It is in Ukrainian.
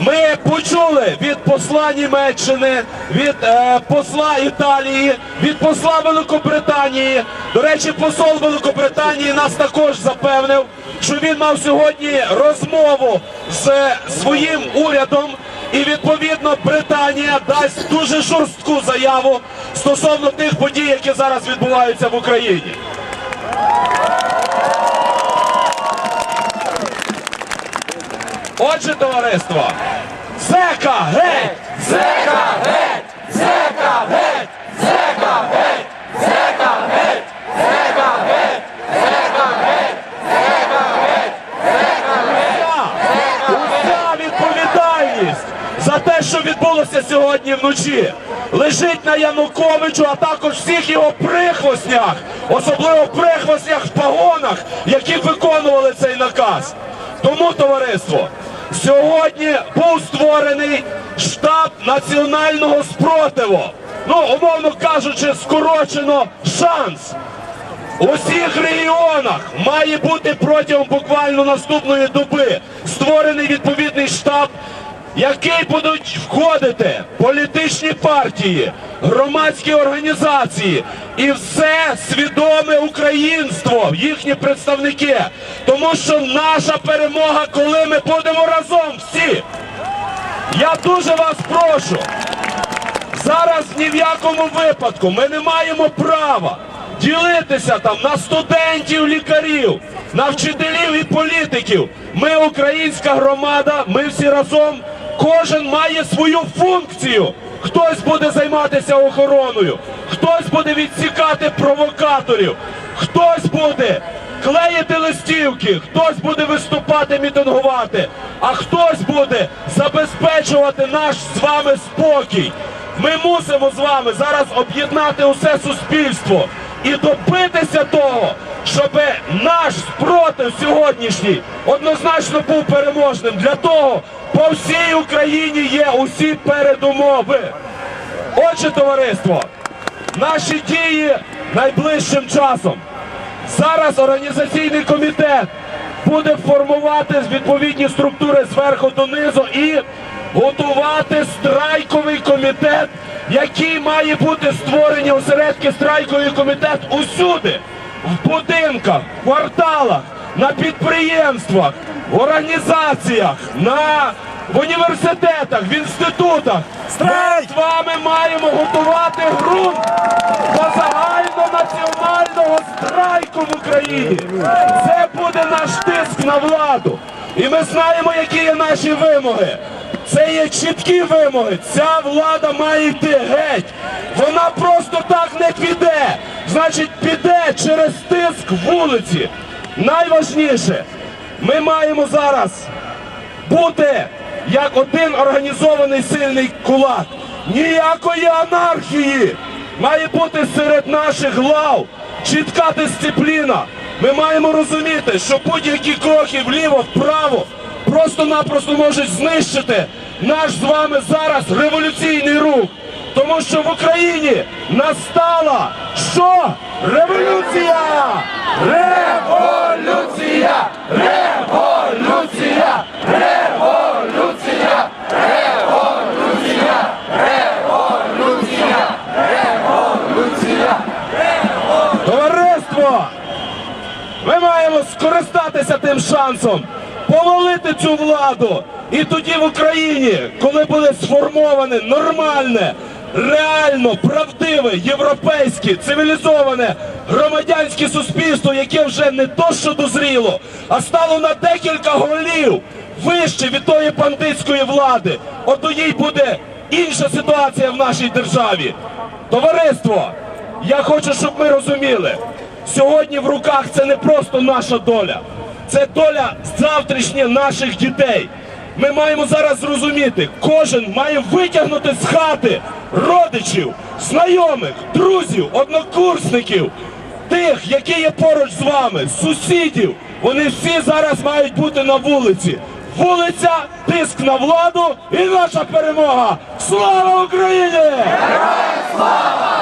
Ми почули від посла Німеччини, від е, посла Італії, від посла Великобританії. До речі, посол Великобританії нас також запевнив, що він мав сьогодні розмову з своїм урядом, і відповідно Британія дасть дуже жорстку заяву стосовно тих подій, які зараз відбуваються в Україні. Отже, товариство, зека геть! Зека геть! Зека геть! Зека геть! Зека геть! Зека геть! Зека геть! Зека геть! Зека геть! Уся відповідальність за те, що відбулося сьогодні вночі, лежить на Януковичу, а також всіх його прихвостнях, особливо прихвостнях в погонах, які виконували цей наказ. Тому, товариство, сьогодні був створений штаб національного спротиву. Ну, умовно кажучи, скорочено шанс. У всіх регіонах має бути протягом буквально наступної доби створений відповідний штаб, який будуть входити політичні партії, громадські організації і все свідоме українство, їхні представники. Тому що наша перемога, коли ми будемо разом всі. Я дуже вас прошу. Зараз ні в якому випадку ми не маємо права ділитися там на студентів, лікарів, на вчителів і політиків. Ми українська громада, ми всі разом. Кожен має свою функцію. Хтось буде займатися охороною, хтось буде відсікати провокаторів, хтось буде клеїти листівки, хтось буде виступати, мітингувати, а хтось буде забезпечувати наш з вами спокій. Ми мусимо з вами зараз об'єднати усе суспільство і добитися того, щоб наш спротив сьогоднішній однозначно був переможним. Для того по всій Україні є усі передумови. Отже, товариство, наші дії найближчим часом. Зараз організаційний комітет буде формувати відповідні структури зверху донизу і готувати страйковий комітет, який має бути створені осередки страйковий комітет усюди, в будинках, кварталах, на підприємствах, в організаціях, на в університетах, в інститутах. Ми з вами маємо готувати ґрунт до загальнонаціонального страйку в Україні. Це буде наш тиск на владу. І ми знаємо, які є наші вимоги. Це є чіткі вимоги. Ця влада має йти геть. Вона просто так не піде. Значить, піде через тиск вулиці. Найважніше, ми маємо зараз бути як один організований сильний кулак. Ніякої анархії має бути серед наших глав чітка дисципліна. Ми маємо розуміти, що будь-які кроки вліво, вправо просто-напросто можуть знищити наш з вами зараз революційний рух. Тому що в Україні настала що? Революція! Революція! Революція! Революція! Революція! Революція! Революція! Товариство! Ми маємо скористатися тим шансом, повалити цю владу. І тоді в Україні, коли буде сформоване нормальне, реально правдиве, європейське, цивілізоване громадянське суспільство, яке вже не то що дозріло, а стало на декілька голів вище від тої бандитської влади, от тоді буде інша ситуація в нашій державі. Товариство, я хочу, щоб ми розуміли. Сьогодні в руках це не просто наша доля, це доля завтрашня наших дітей. Ми маємо зараз зрозуміти, кожен має витягнути з хати родичів, знайомих, друзів, однокурсників, тих, які є поруч з вами, сусідів. Вони всі зараз мають бути на вулиці. Вулиця, тиск на владу і наша перемога. Слава Україні! Героям слава!